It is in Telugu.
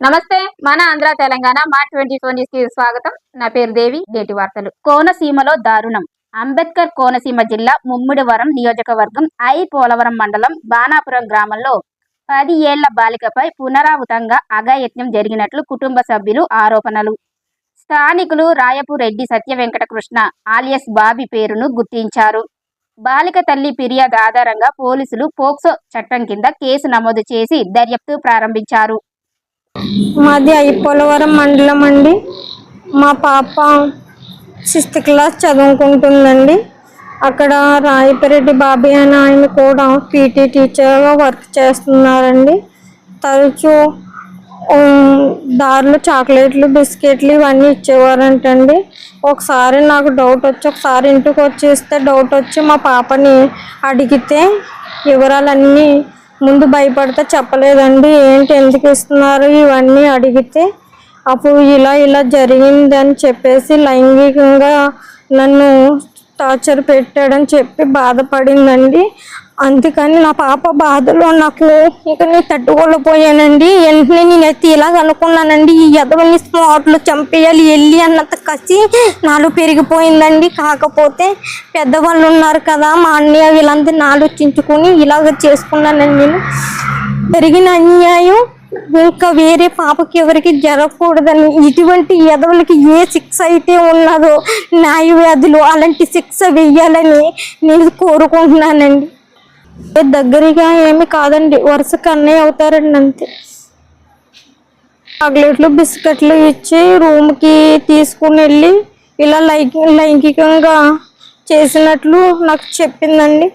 నమస్తే మన ఆంధ్ర తెలంగాణ మా ట్వంటీ ఫోర్ న్యూస్కి స్వాగతం. నా పేరు దేవి నేటి వార్తలు. కోనసీమలో దారుణం. అంబేద్కర్ కోనసీమ జిల్లా ముమ్మిడివరం నియోజకవర్గం ఐ పోలవరం మండలం బాణాపురం గ్రామంలో పది ఏళ్ళ బాలికపై పునరావృతంగా అఘాయత్నం జరిగినట్లు కుటుంబ సభ్యులు ఆరోపణలు. స్థానికులు రాయపు రెడ్డి సత్య వెంకటకృష్ణ ఆలియస్ బాబి పేరును గుర్తించారు. బాలిక తల్లి ఫిర్యాదు ఆధారంగా పోలీసులు పోక్సో చట్టం కింద కేసు నమోదు చేసి దర్యాప్తు ప్రారంభించారు. మాది ఐపోలవరం మండలం అండి. మా పాప సిక్స్త్ క్లాస్ చదువుకుంటుందండి. అక్కడ రాయపరెడ్డి బాబీ అని ఆయన కూడా పీటీ టీచర్గా వర్క్ చేస్తున్నారండి. తరచూ దారిలో చాక్లెట్లు బిస్కెట్లు ఇవన్నీ ఇచ్చేవారంటండి. ఒకసారి నాకు డౌట్ వచ్చి ఒకసారి ఇంటికి వచ్చేస్తే డౌట్ వచ్చి మా పాపని అడిగితే వివరాలన్నీ ముందు భయపడితే చెప్పలేదండి ఏంటి ఎందుకు ఇస్తున్నారు? ఇవన్నీ అడిగితే అప్పుడు ఇలా ఇలా జరిగిందని చెప్పేసి లైంగికంగా నన్ను టార్చర్ పెట్టాడని చెప్పి బాధపడిందండి. అందుకని నా పాప బాధలో నాకు ఇక నేను తట్టుకోలేకపోయానండి. వెంటనే నేనైతే ఇలాగ అనుకున్నానండి ఈ ఎదవని స్మార్ట్లో చంపేయాలి వెళ్ళి అన్నంత కసి నాలో పెరిగిపోయిందండి. కాకపోతే పెద్దవాళ్ళు ఉన్నారు కదా మా అన్నయ్య వీళ్ళందరినీ ఆలోచించుకొని ఇలాగ చేసుకున్నానండి నేను. జరిగిన అన్యాయం ఇంకా వేరే పాపకి ఎవరికి జరగకూడదని ఇటువంటి ఎదవులకి ఏ శిక్ష అయితే ఉన్నదో న్యాయవ్యాధులు అలాంటి శిక్ష వెయ్యాలని నేను కోరుకుంటున్నానండి. దగ్గరగా ఏమి కాదండి వరుసకు అన్నయ్య అవుతారండి అంతే. చాక్లెట్లు బిస్కెట్లు ఇచ్చి రూమ్కి తీసుకుని వెళ్ళి ఇలా లైంగికంగా చేసినట్లు నాకు చెప్పిందండి.